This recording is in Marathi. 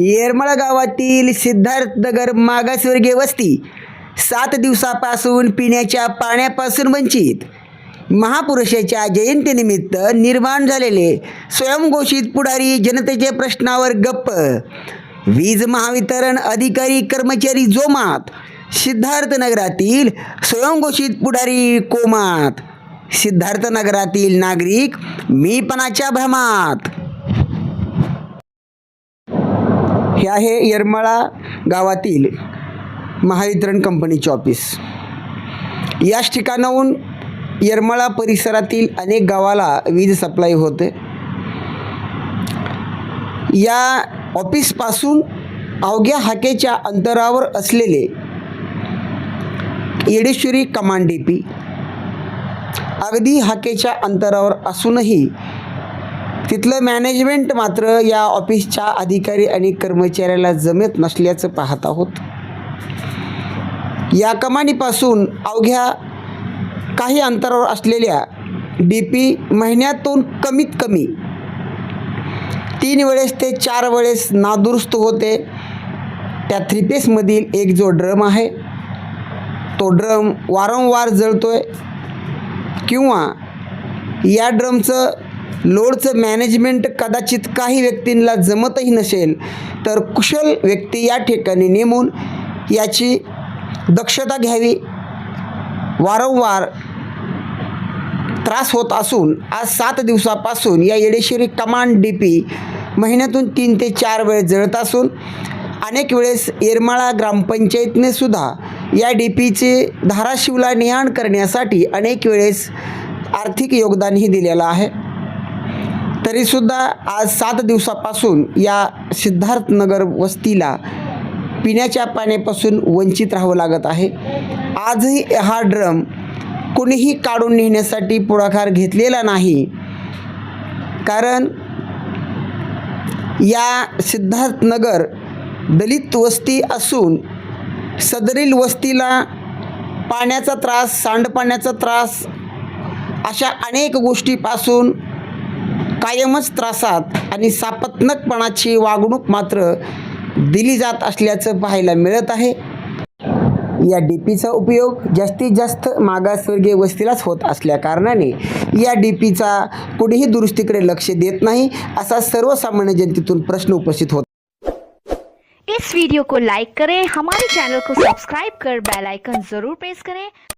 येरमळा गावातील सिद्धार्थनगर मागासवर्गीय वस्ती सात दिवसापासून पिण्याच्या पाण्यापासून वंचित. महापुरुषाच्या जयंतीनिमित्त निर्माण झालेले स्वयंघोषित पुढारी जनतेच्या प्रश्नावर गप्प. वीज महावितरण अधिकारी कर्मचारी जोमात. सिद्धार्थनगरातील स्वयंघोषित पुढारी कोमात. सिद्धार्थनगरातील नागरिक मीपणाच्या भ्रमात. हे आहे येरमाळा गावातील महावितरण कंपनीचे ऑफिस. याच ठिकाणाहून येरमाळा परिसरातील अनेक गावाला वीज सप्लाय होते. या ऑफिसपासून अवघ्या हाकेच्या अंतरावर असलेले येडेश्वरी कमांड डी पी अगदी हाकेच्या अंतरावर असूनही तिथलं मॅनेजमेंट मात्र या ऑफिसच्या अधिकारी आणि कर्मचाऱ्याला जमत नसल्याचं पाहत आहोत. या कमानीपासून अवघ्या काही अंतरावर असलेल्या डी पी महिन्यातून कमीत कमी तीन वेळेस ते चार वेळेस नादुरुस्त होते. त्या थ्री पेसमधील एक जो ड्रम आहे तो ड्रम वारंवार जळतो आहे किंवा या ड्रमचं लोडचं मॅनेजमेंट कदाचित काही व्यक्तींना जमतही नसेल तर कुशल व्यक्ती या ठिकाणी नेमून याची दक्षता घ्यावी. वारंवार त्रास होत असून आज सात दिवसापासून या येडेश्वरी कमांड डी पी महिन्यातून तीन ते चार वेळ जळत असून अनेक वेळेस येरमाळा ग्रामपंचायतने सुद्धा या डी पीचे धाराशिवला नेहाण करण्यासाठी अनेक वेळेस आर्थिक योगदानही दिलेलं आहे. तरीसुद्धा आज सात दिवसापासून या सिद्धार्थनगर वस्तीला पिण्याच्या पाण्यापासून वंचित राहावं लागत आहे. आजही हा ड्रम कुणीही काढून नेण्यासाठी पुढाकार घेतलेला नाही. कारण या सिद्धार्थनगर दलित वस्ती असून सदरील वस्तीला पाण्याचा त्रास सांडपाण्याचा त्रास अशा अनेक गोष्टीपासून कायमच त्रासात आणि सापत्नकपणाची वागणूक मात्र दिली जात असल्याचं पाहायला मिळत आहे. या डी पीचा उपयोग जास्तीत जास्त मागासवर्गीय वस्तीलाच होत असल्या कारणाने या डी पीचा कुठेही दुरुस्तीकडे लक्ष देत नाही असा सर्वसामान्य जनतेतून प्रश्न उपस्थित होत इस वीडियो को लाइक करें हमारे चैनल को सब्सक्राइब कर बेल आइकन जरूर प्रेस करें।